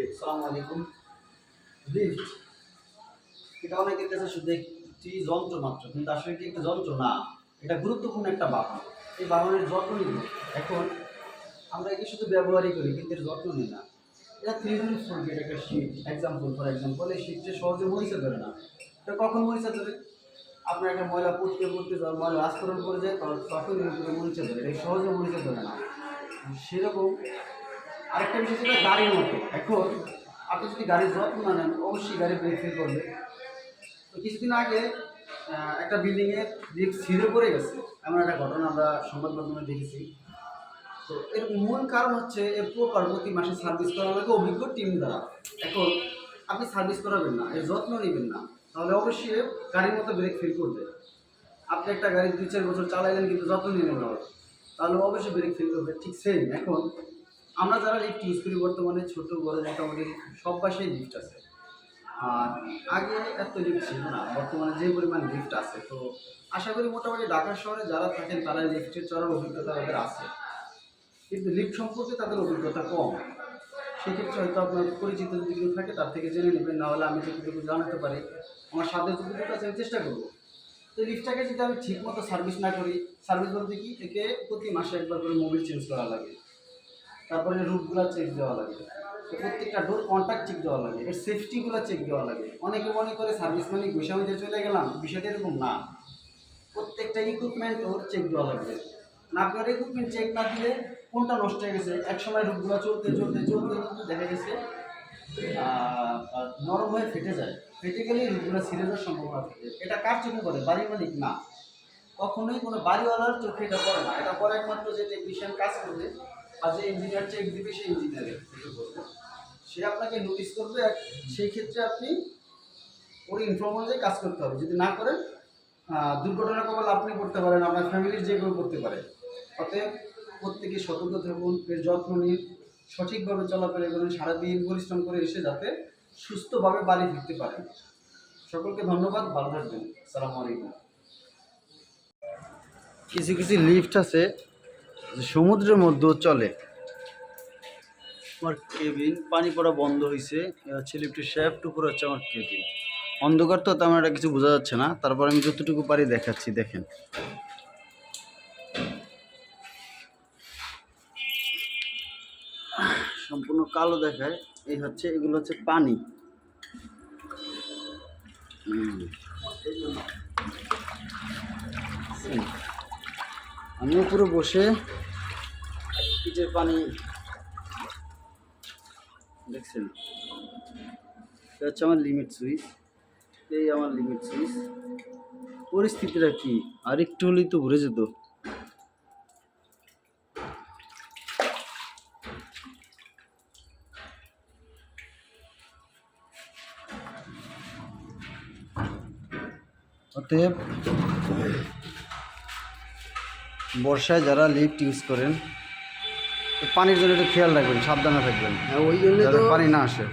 আসসালামু আলাইকুম লিফট এটা অনেকের কাছে শুধু একটি যন্ত্র মাত্র, কিন্তু আসলে এটি একটা যন্ত্র না। এটা গুরুত্বপূর্ণ একটা বাহন। এই বাহনের যত্ন নিব। এখন আমরা একে শুধু ব্যবহারই করি, কিন্তু এর যত্ন নিই না। এটা থ্রি হুইল ফোর গেট একটা শিট এক্সাম্পল ফর এক্সাম্পল এই শিটটা সহজে মরিচা ধরে না। এটা কখন মরিচা ধরে? আপনার একটা ময়লা পড়তে পড়তে যাওয়ার ময়লা আস্তরণ করে যায়, তখন তখন মরিচা ধরে। এটা সহজে মরিচা ধরে না। সেরকম আরেকটা বিষয় যেটা গাড়ির মতো। এখন আপনি যদি গাড়ির যত্ন না নেন, অবশ্যই গাড়ি ব্রেক ফেল করবে। তো কিছুদিন আগে একটা বিল্ডিংয়ের লিফট ছিঁড়ে পড়ে গেছে। এমন একটা ঘটনা আমরা সংবাদ মাধ্যমে দেখেছি। তো এর মূল কারণ হচ্ছে এর প্রপার প্রতি মাসে সার্ভিস করা লাগে অভিজ্ঞ টিম দ্বারা। এখন আপনি সার্ভিস করাবেন না, এর যত্ন নেবেন না, তাহলে অবশ্যই গাড়ির মতো ব্রেক ফেল করবে। আপনি একটা গাড়ি দুই চার বছর চালাইলেন, কিন্তু যত্ন নিলেন তাহলে অবশ্যই ব্রেক ফেল করবে, ঠিক সেম এখন আমরা যারা লিফট ইউজ করি, বর্তমানে ছোট, বড় মোটামুটি সব পাশেই লিফট আছে। আর আগে এত লিফট ছিল না, বর্তমানে যে পরিমাণ লিফট আছে, তো আশা করি মোটামুটি ঢাকা শহরে যারা থাকেন তারা লিফটের চড়ার অভিজ্ঞতা তাদের আছে। কিন্তু লিফট সম্পর্কে তাদের অভিজ্ঞতা কম। সেক্ষেত্রে হয়তো আপনার পরিচিত যদি কেউ থাকে, তার থেকে জেনে নেবেন, না হলে আমি যতটুকু জানাতে পারি, আমার সাথে যতটুকু আছে, আমি চেষ্টা করব। তো লিফটটাকে যদি আমি ঠিক মতো সার্ভিস না করি সার্ভিস বলতে কি? একে প্রতি মাসে একবার করে মোবিল চেঞ্জ করা লাগে। তারপরে রুটগুলো চেক দেওয়া লাগে। তো প্রত্যেকটা ডোর কন্ট্যাক্ট চেক দেওয়া লাগে, এর সেফটিগুলো চেক দেওয়া লাগে। অনেকে মনে করে সার্ভিস মানে ঘুষামিতে চলে গেলাম, বিষয়টা এরকম না। প্রত্যেকটা ইকুইপমেন্ট ওর চেক দেওয়া লাগবে। না, আপনার ইকুইপমেন্ট চেক না দিলে কোনটা নষ্ট হয়ে গেছে? এক সময় রুটগুলো চলতে চলতে চলতে দেখা গেছে নরম হয়ে ফেটে যায়। ফেটে গেলেই রুটগুলো ছিঁড়ে যাওয়ার সম্ভাবনা থাকে। এটা কার চোখে করে? বাড়ির মালিক? না। কখনোই কোনো বাড়িওয়ালার চোখে এটা পড়ে না। এটা পরে একমাত্র যে টেকনিশিয়ান কাজ করবে। আর ইঞ্জিনিয়ার চেক দিবে, সেই ইঞ্জিনিয়ারের সে আপনাকে নোটিশ করবে সেই ক্ষেত্রে আপনি ওর ইনফর্ম অনুযায়ী কাজ করতে হবে। যদি না করেন দুর্ঘটনা কবল আপনি করতে পারেন, আপনার ফ্যামিলির যে কেউ করতে পারে। অতএব প্রত্যেকে সতর্ক থাকুন, এর যত্ন নিন, সঠিকভাবে চলাফেরা করুন, সারাদিন পরিশ্রম করে এসে যাতে সুস্থভাবে বাড়ি ফিরতে পারেন। সকলকে ধন্যবাদ, ভালো থাকবেন। সালামু আলাইকুম। কিছু কিছু লিফট আছে। সমুদ্রের মধ্যেও চলে। আমার কেবিন, পানি পড়া বন্ধ হয়েছে হচ্ছে লিফটের শ্যাফট উপর হচ্ছে আমার কেবিন। অন্ধকার তো তেমন একটা কিছু বোঝা যাচ্ছে না। তারপর আমি যতটুকু পারি দেখাচ্ছি, দেখেন। সম্পূর্ণ কালো দেখায়। এই হচ্ছে, এগুলো হচ্ছে পানি। হুম। আমি উপরে বসে পিঠের পানি দেখছেন। এটা হচ্ছে আমার লিমিট সুইচ এই আমার লিমিট সুইচ পরিস্থিতিটা কি? আর একটু হলেই তো ভরে যেত। অতএব বর্ষায় যারা লিফট ইউজ করেন পানির জন্য একটু খেয়াল রাখবেন সাবধানে থাকবেন। হ্যাঁ ওই জন্য পানি না আসে।